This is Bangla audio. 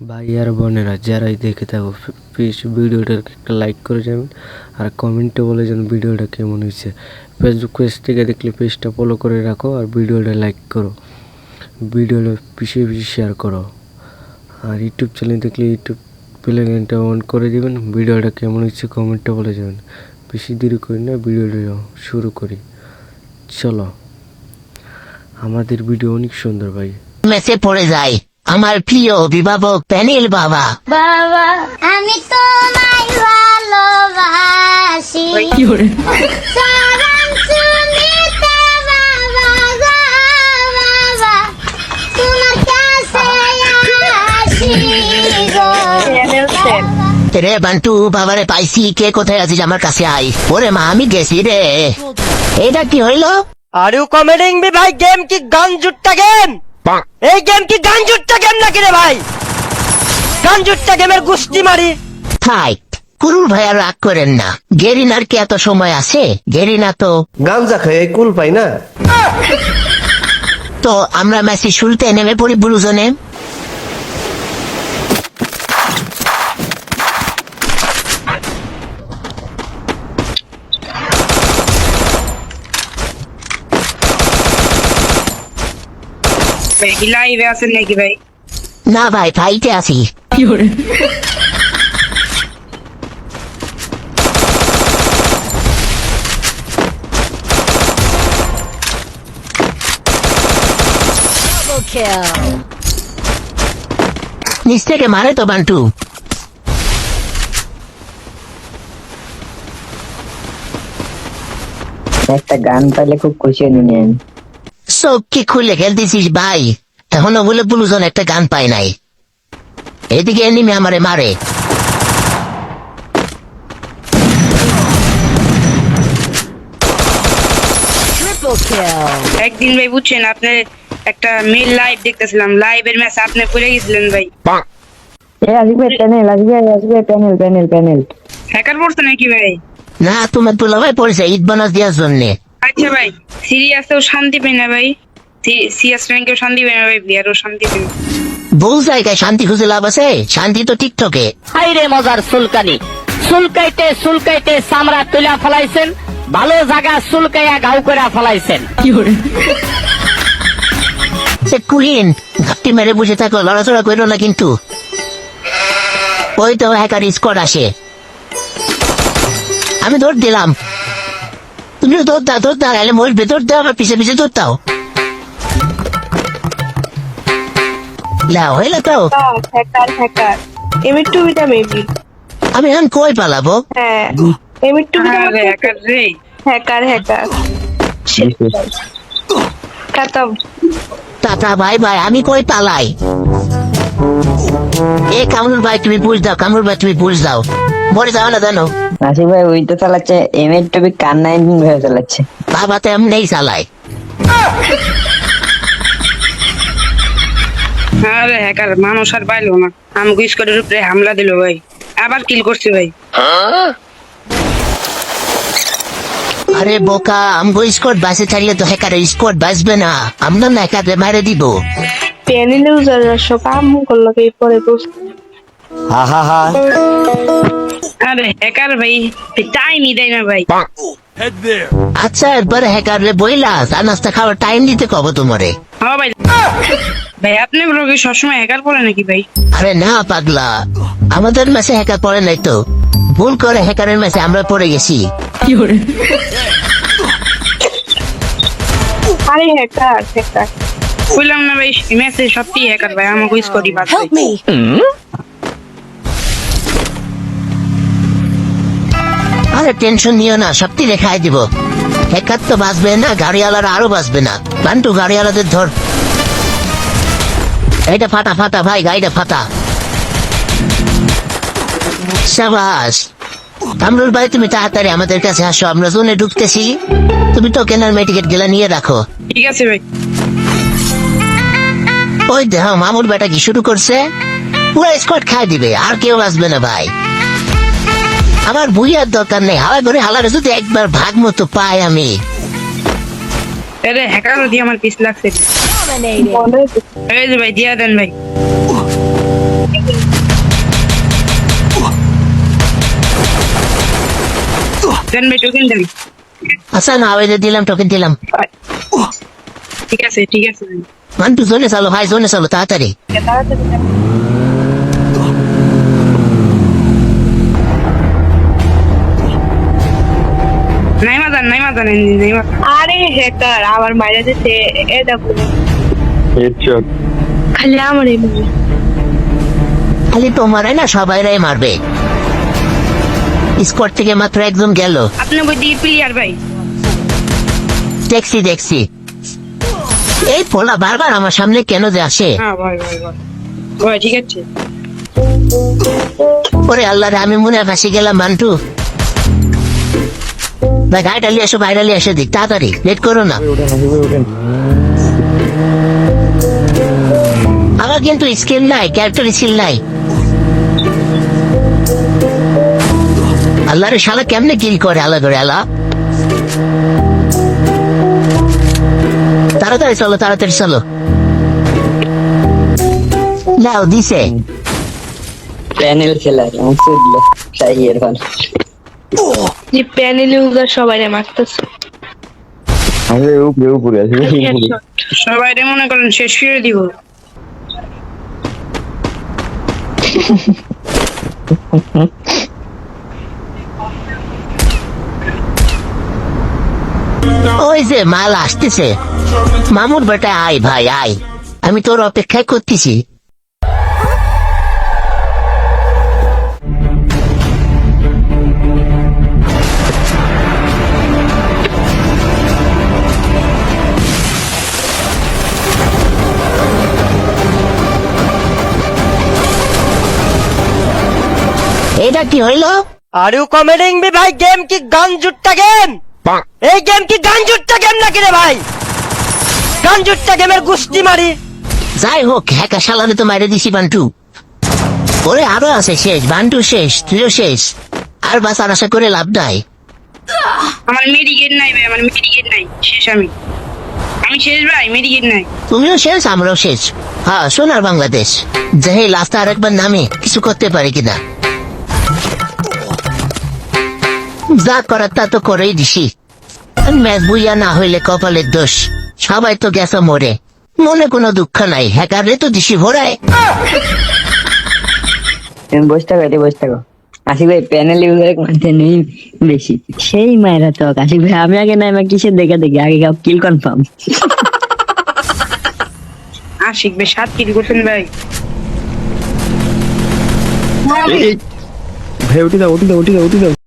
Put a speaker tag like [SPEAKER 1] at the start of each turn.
[SPEAKER 1] ভাই আর বোনেরা, যারাই দেখে থাকো প্লিজ ভিডিওটাকে একটা লাইক করে যাবেন আর কমেন্টে বলে যান ভিডিওটা কেমন হয়েছে। ফেসবুক পেজ থেকে দেখলে পেজটা ফলো করে রাখো আর ভিডিওটা লাইক করো। ভিডিওটা বেশি বেশি শেয়ার করো। আর ইউটিউব চ্যানেল দেখলে ইউটিউব প্লেলিস্টটা অন করে দিবেন, ভিডিওটা কেমন হয়েছে কমেন্টে বলে যাবেন। বেশি দেরি করি না, ভিডিওটা শুরু করি। চলো। আমাদের ভিডিও অনেক সুন্দর ভাই।
[SPEAKER 2] মেসে পড়ে যায়। আমার প্রিয় অভিভাবক প্যানেল বাবা।
[SPEAKER 3] বাবা আমি তোমায় ভালোবাসি। বাবা গো বাবা তোমার কাছে আসি গো।
[SPEAKER 2] রে বান্টু বাবারে পাইছি কে কোথায় আছিস আমার কাছে আই ওরে মা আমি গেছি রে। এটা কি হইল?
[SPEAKER 4] আর ইউ কমেডিং মি ভাই গেম কি গান জুট্টা গেম এই গেম কি গান গেম নাকি রে ভাই? গান গেমের গুষ্টি মারি।
[SPEAKER 2] থাই কুরুল ভাইয়া রাগ করেন না। গেরিনার কি এত সময় আছে? গেরিনা তো
[SPEAKER 5] গাঞ্জা খাই এই কুল পাই না।
[SPEAKER 2] তো আমরা ম্যাচে শুরুতে নেমে পড়ি ব্লুজনে
[SPEAKER 6] লাইভে আছেন নাকি ভাই?
[SPEAKER 2] না ভাই ফাইটে আছি। নিচ থেকে মারে তো বান্টু।
[SPEAKER 7] একটা গান পাইলে খুব খুশি নিলেন
[SPEAKER 2] চোখ কি খুলে খেলতেছিস ভাই। এখনও বলে ব্লুজন একটা গান পায় নাই। এদিকে এনিমি আমারে মারে।
[SPEAKER 6] একদিন ভাই বুঝছেন আপনি একটা মেল লাইভ দেখতেছিলাম। লাইভের ম্যাচ আপনি পড়ে গেছিলেন ভাই।
[SPEAKER 7] এ আসবে প্যানেল আসবে আসবে প্যানেল প্যানেল প্যানেল
[SPEAKER 6] হ্যাকার পড়ছে নাকি ভাই?
[SPEAKER 2] না তোমার দুলাভাই পড়েছে ঈদ বানাস দেওয়ার জন্যে।
[SPEAKER 6] আচ্ছা ভাই। সিরিয়াসেও শান্তি পাই না ভাই। সিএস র্যাঙ্কেও শান্তি পাই না ভাই বিয়ারও শান্তি পাই না।
[SPEAKER 2] বহু জায়গায় শান্তি খুঁজে লাভ আছে? শান্তি তো টিকটকে।
[SPEAKER 4] হাইরে মজার সুলকানি সুলকাইতে সুলকাইতে চামড়া তুলা ফলাইছেন ভালো জায়গা সুলকাইয়া গাউ করে ফলাইছেন।
[SPEAKER 2] সে কুহিন ঘাপটি মেরে বসে থাকো লড়াচড়া করো না কিন্তু। ওই তো হ্যাকার স্কোয়াড আসে। আমি দৌড় দিলাম। তুমিও দৌড় দাও এলে মোর ভেতর দাও আমার পিছে পিছে দৌড় দাও। লাও হইল তো?
[SPEAKER 8] হ্যাকার হ্যাকার এমির টুবিটা মেবি
[SPEAKER 2] আমি এখন কই পালাবো?
[SPEAKER 8] হ্যাঁ এমির টুবিটা
[SPEAKER 6] আরে হ্যাকার রে।
[SPEAKER 8] হ্যাকার হ্যাকার খতম
[SPEAKER 2] টাটা ভাই ভাই আমি কই পালাই? এ কামরুল ভাই তুমি বুঝ দাও কামরুল ভাই তুমি বুঝ দাও। মরে যাও না জানো
[SPEAKER 7] নাসির ভাই ওই তো চালাচ্ছে এমির টুবি কান্না ইঞ্জিন ভেবে চালাচ্ছে?
[SPEAKER 2] বাবা তো এমনি চালায়।
[SPEAKER 6] আরে হ্যাকার মানুষ আর পাইলো না। আমাকে স্কোয়াডের উপরে হামলা দিল ভাই। আবার কিল করছে ভাই।
[SPEAKER 2] আরে বোকা আমগো স্কোয়াড বাসে ছাড়িয়ে তো হ্যাকারের স্কোয়াড বাঁচবে না। আমরা না হ্যাকারে মারে দিব।
[SPEAKER 8] প্যানেল ইউজাররা সব আম করল এই পরে
[SPEAKER 5] হা হা হা।
[SPEAKER 6] আরে হ্যাকার ভাই টাইমই দেয় না ভাই।
[SPEAKER 2] আচ্ছা একবার হ্যাকারে বইলা চা নাস্তা খাওয়ার টাইম দিতে কব তোমারে।
[SPEAKER 6] হ্যাঁ ভাই। ভাই আপনি বলো কি সবসময় হ্যাকার পড়ে নাকি ভাই?
[SPEAKER 2] আরে না পাগলা। আমাদের ম্যাচে হ্যাকার পড়ে নাই তো। ভুল করে হ্যাকারের ম্যাচে আমরা পড়ে গেছি।
[SPEAKER 8] আরে হ্যাকার হ্যাকার
[SPEAKER 6] বললাম না ভাই ম্যাচে সত্যি হ্যাকার ভাই আমাকে স্কোয়াডই বাদ
[SPEAKER 2] আরে টেনশন নিও না সত্যি রেখাই দিব। হ্যাকার তো বাঁচবে না গাড়িওয়ালারা আরও বাঁচবে না। বান্টু গাড়িওয়ালাদের ধর। এটা ফাটা ফাটা ভাই গাড়িটা ফাটা। সাবাস। কামরুল ভাই তুমি তাড়াতাড়ি আমাদের কাছে আসো আমরা জোনে ঢুকতেছি। তুমি তো কেনার মেটিকেট গেলা নিয়ে রাখো।
[SPEAKER 6] ঠিক আছে ভাই।
[SPEAKER 2] ওই দেহ মামুর বেটা কি শুরু করছে? পুরো স্কট খাই দিবে আর কেউ আসবে না ভাই। আমার বুইয়ার দরকার নেই। হাওয়া করে হালারে যদি একবার ভাগ মতো পাই আমি। আচ্ছা না দিলাম টোকেন দিলাম।
[SPEAKER 6] ঠিক আছে ঠিক আছে।
[SPEAKER 2] চালো ভাই জোনে চালো তাড়াতাড়ি।
[SPEAKER 8] আরে হ্যাকার আমার মাইরা দিতে এটা বলে খালি আমার এই
[SPEAKER 2] খালি তোমারে না সবাইরাই মারবে। স্কোয়াড থেকে মাত্র একজন গেল।
[SPEAKER 6] আপনি বই দিয়ে প্লেয়ার ভাই।
[SPEAKER 2] দেখছি দেখছি। এই পোলা বারবার আমার সামনে কেন যে আসে?
[SPEAKER 6] হ্যাঁ ভাই ভাই ভাই। ভাই ঠিক আছে।
[SPEAKER 2] ওরে আল্লাহ আমি মনে হয় ফাঁসি গেলাম মান্টু। ভাই গাড়িটা নিয়ে এসো, বাইরে নিয়ে এসে দিক তাড়াতাড়ি, লেট করো না। আমার কিন্তু স্কিল নাই ক্যারেক্টার স্কিল নাই। আল্লাহ রে, শালা কেমনে কিল করে আলা করে আলা তাড়াতাড়ি চলো তাড়াতাড়ি চলো। নাও, দিছে।
[SPEAKER 9] প্যানেল শাহির ভালো
[SPEAKER 8] যে প্যানেল ইউজার সবাই মারতেছে।
[SPEAKER 9] উপরে উপরে আছে
[SPEAKER 6] সবাই রে মনে করেন শেষ করে দিব।
[SPEAKER 2] ওই যে মাল আসতেছে। মামুর বেটা আয় ভাই আয়। আমি তোর অপেক্ষায় করতেছি। এটা কি হইল?
[SPEAKER 4] আর ইউ কমেডিং মি ভাই? গেম কি গান জুটটা গেম এই গেম কি গান জুটটা গেম নাকি রে ভাই? গান জুটটা গেমের গুস্তি মারি।
[SPEAKER 2] যাই হোক হ্যাকা শালারে তো মাইরে দিছি বান্টু। ওরে আরও আছে শেষ বান্টু শেষ তুইও শেষ। আর বাঁচার আশা করে লাভ নাই।
[SPEAKER 6] আমার মেডিকেট নাই ভাই আমার মেডিকেট নাই। শেষ আমি। আমি শেষ ভাই মেডিকেট নাই।
[SPEAKER 2] তুমিও শেষ আমরাও শেষ। হ্যাঁ সোনার বাংলাদেশ। যে লাস্টে আরেকবার নামে কিছু করতে পারি কিনা? যা করার তা তো করেই দিছি। ম্যাচ বুইয়া না হইলে কপালের দোষ। সবাই তো গেছে মরে। মনে কোনো দুঃখ নাই। হ্যাকারে তো দিছি ভরায়।
[SPEAKER 9] বসে থাকো এটি বসে থাকো। আশিক ভাই প্যানেল ইউজার বেশি। সেই মায়েরা তো আশিক ভাই আমি আগে না আমার কিসের দেখে দেখি? আগে কাউ কিল কনফার্ম
[SPEAKER 6] আর শিখবে সাত কিল করছেন ভাই।
[SPEAKER 5] ভাই উঠি দাও উঠি দাও উঠি দাও উঠি দাও